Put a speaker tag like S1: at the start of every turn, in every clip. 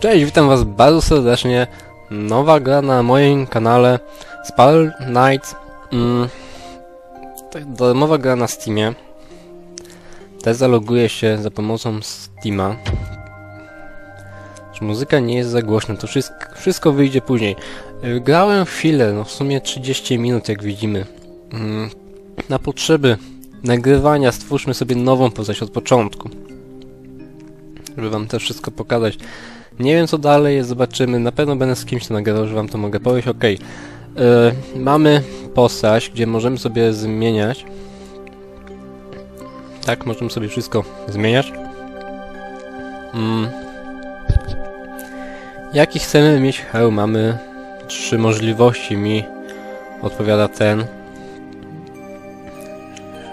S1: Cześć, witam was bardzo serdecznie. Nowa gra na moim kanale Spal Nights. Mm, darmowa gra na Steamie. Też zaloguję się za pomocą Steama. Muzyka nie jest za głośna, to wszystko, wszystko wyjdzie później. Y, Grałem chwilę, no w sumie 30 minut jak widzimy. Mm, Na potrzeby nagrywania stwórzmy sobie nową postać od początku. Żeby wam też wszystko pokazać. Nie wiem co dalej zobaczymy. Na pewno będę z kimś to nagrywał, że wam to mogę powiedzieć. Ok. mamy postać, gdzie możemy sobie zmieniać. Tak, możemy sobie wszystko zmieniać. Mm. Jaki chcemy mieć hełm? Mamy trzy możliwości. Mi odpowiada ten.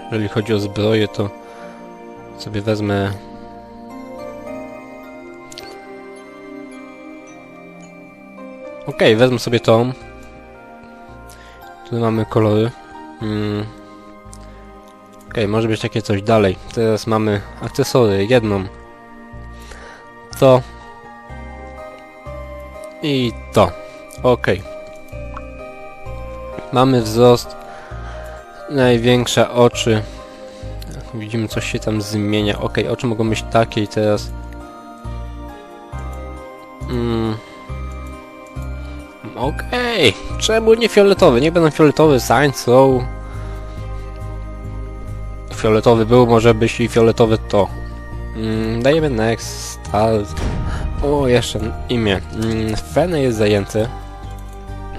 S1: Jeżeli chodzi o zbroję, to sobie wezmę Okej, wezmę sobie tą. Tu mamy kolory. Mm. Okej, może być takie coś dalej. Teraz mamy akcesory, jedną. To. I to. Okej. Mamy wzrost. Największe oczy. Widzimy, coś się tam zmienia. Okej, oczy mogą być takie i teraz... Okej, czemu nie fioletowy? Nie będą fioletowy, sign są. Fioletowy był, może być i fioletowy to. Mm, dajemy next, start. O, jeszcze imię. Mm, Fene jest zajęty.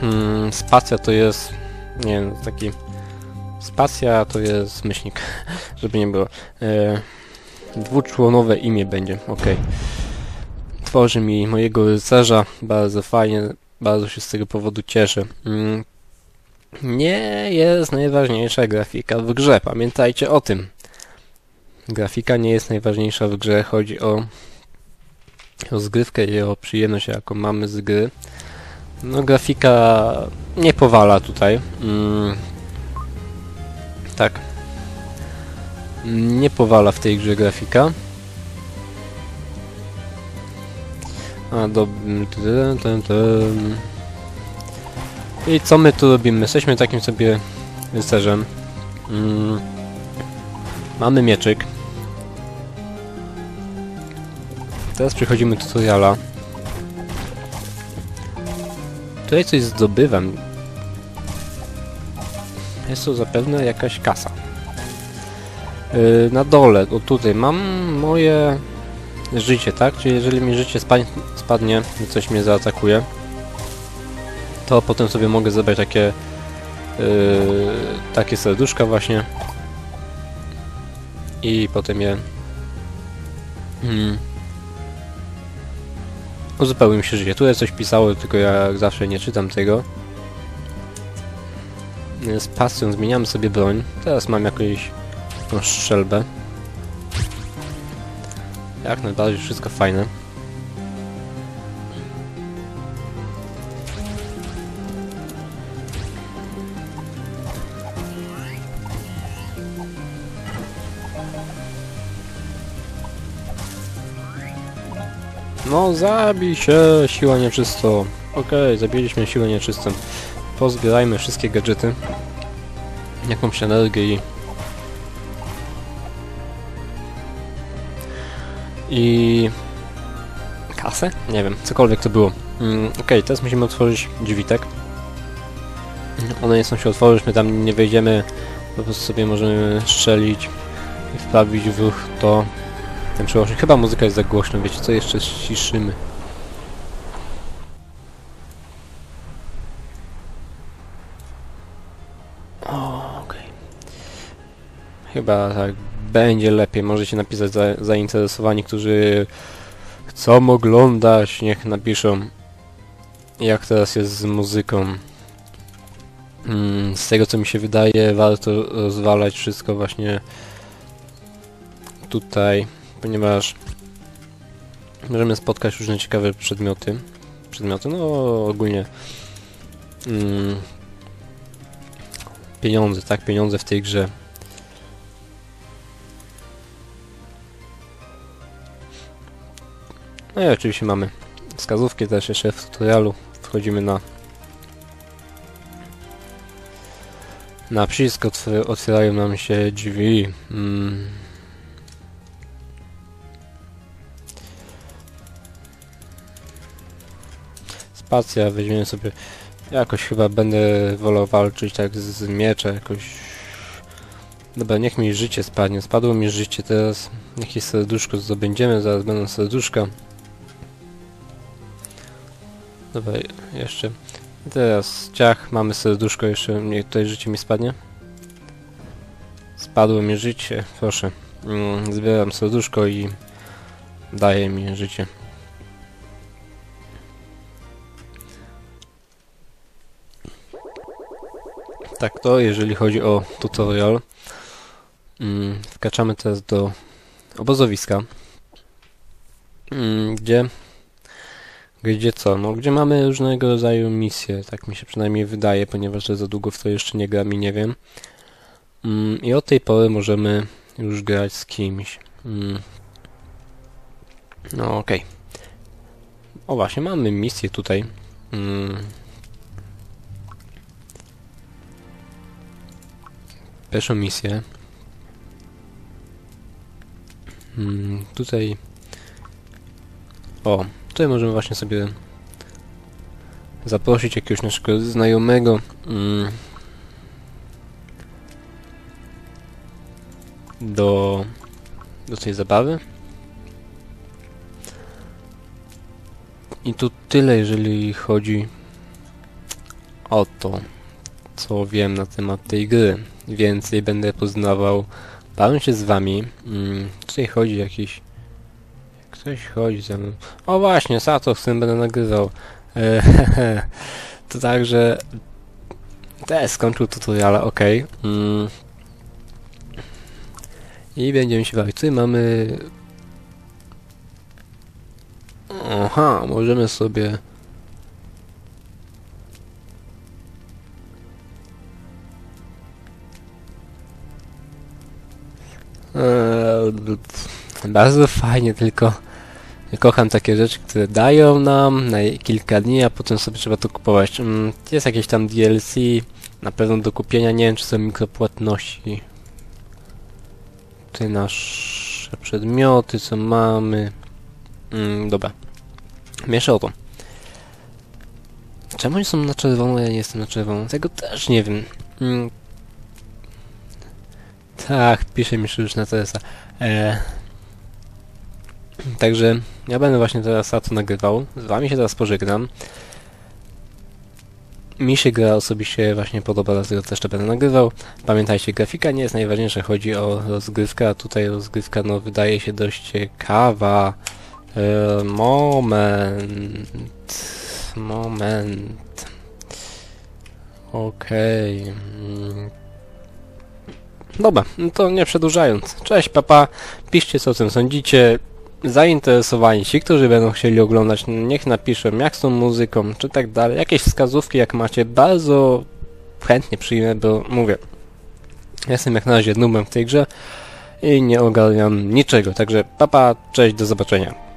S1: Mm, spacja to jest, nie wiem, taki... Spacja to jest myślnik, żeby nie było. E, dwuczłonowe imię będzie, okej. Tworzy mi mojego rycerza, bardzo fajnie, bardzo się z tego powodu cieszę. Mm, Nie jest najważniejsza grafika w grze, pamiętajcie o tym. Grafika nie jest najważniejsza w grze, chodzi o rozgrywkę i o przyjemność, jaką mamy z gry. No grafika nie powala tutaj. Mm, tak. Nie powala w tej grze grafika. A do... tyn, tyn. I co my tu robimy? Jesteśmy takim sobie rycerzem. Mm. Mamy mieczyk. Teraz przechodzimy tutoriala. Tutaj coś zdobywam. Jest to zapewne jakaś kasa. Yy, na dole, o tutaj, mam moje życie, tak? Czyli jeżeli mi życie spa spadnie, coś mnie zaatakuje, to potem sobie mogę zebrać takie yy, takie serduszka właśnie i potem je hmm, uzupełni mi się życie. Tu jest coś pisało, tylko ja zawsze nie czytam tego. Z pasją zmieniamy sobie broń. Teraz mam jakąś jakąś strzelbę. Jak najbardziej wszystko fajne. No zabij się, siła nieczysto. Okej, zabiliśmy siłę nieczystą. Pozbierajmy wszystkie gadżety. Jakąś energię i i kasę? Nie wiem, cokolwiek to było. Mm, Okej, teraz musimy otworzyć drzwitek. One nie chcą się otworzyć, my tam nie wejdziemy, po prostu sobie możemy strzelić i wprawić w ruch to ten przełącznik. Chyba muzyka jest za głośna, wiecie co, jeszcze ściszymy. Okej. Chyba tak będzie lepiej. Możecie napisać za, zainteresowani, którzy chcą oglądać, niech napiszą jak teraz jest z muzyką. Mm, z tego co mi się wydaje, warto rozwalać wszystko właśnie tutaj, ponieważ możemy spotkać różne ciekawe przedmioty. Przedmioty, no ogólnie mm, pieniądze, tak? Pieniądze w tej grze. No i oczywiście mamy wskazówki też jeszcze w tutorialu. Wchodzimy na na przycisk, otw- otwierają nam się drzwi. Mm. Spacja, weźmiemy sobie jakoś chyba będę wolał walczyć tak z miecza jakoś Dobra, niech mi życie spadnie. Spadło mi życie teraz. Jakieś serduszko zdobędziemy, zaraz będą serduszka. Dobra, jeszcze. Teraz ciach, mamy serduszko, jeszcze niech tutaj życie mi spadnie. Spadło mi życie, proszę. Mm, zbieram serduszko i daje mi życie. Tak to, jeżeli chodzi o tutorial. Mm, wkraczamy teraz do obozowiska, mm, gdzie gdzie co? No, gdzie mamy różnego rodzaju misje, tak mi się przynajmniej wydaje, ponieważ za długo w to jeszcze nie gram i nie wiem. Mm, I od tej pory możemy już grać z kimś. Mm. No okej. Okay. O właśnie, mamy misję tutaj. Mm. Pierwszą misję Hmm, tutaj... O, tutaj możemy właśnie sobie zaprosić jakiegoś naszego znajomego. Hmm, do, do tej zabawy. I tu tyle, jeżeli chodzi o to, co wiem na temat tej gry. Więcej będę poznawał Bawię się z wami. Mm, tutaj chodzi jakiś... Ktoś chodzi ze mną. O właśnie, Sato, z tym będę nagrywał. E, to także... Też skończył tutoriala, ok. Mm. I będziemy się bawić. Tutaj mamy... Aha, możemy sobie... Eee, bardzo fajnie, tylko kocham takie rzeczy, które dają nam na kilka dni, a potem sobie trzeba to kupować. Mm, jest jakieś tam DLC, na pewno do kupienia, nie wiem czy są mikropłatności. Tutaj nasze przedmioty, co mamy. Mm, dobra. Miesza o to. Czemu oni są na czerwono, ja nie jestem na czerwono? Tego też nie wiem. Mm, tak, pisze mi już na TSA. E... Także ja będę właśnie teraz to nagrywał. Z wami się teraz pożegnam. Mi się gra osobiście właśnie podoba, dlatego też to będę nagrywał. Pamiętajcie, grafika nie jest najważniejsza, chodzi o rozgrywkę, a tutaj rozgrywka no wydaje się dość ciekawa. E, moment. Moment. Okej. Okay. Dobra, no to nie przedłużając. Cześć papa, piszcie co o tym sądzicie. Zainteresowani ci, którzy będą chcieli oglądać, niech napiszą jak z tą muzyką, czy tak dalej. Jakieś wskazówki jak macie, bardzo chętnie przyjmę, bo mówię, jestem jak na razie nubem w tej grze i nie ogarniam niczego. Także papa, cześć, do zobaczenia.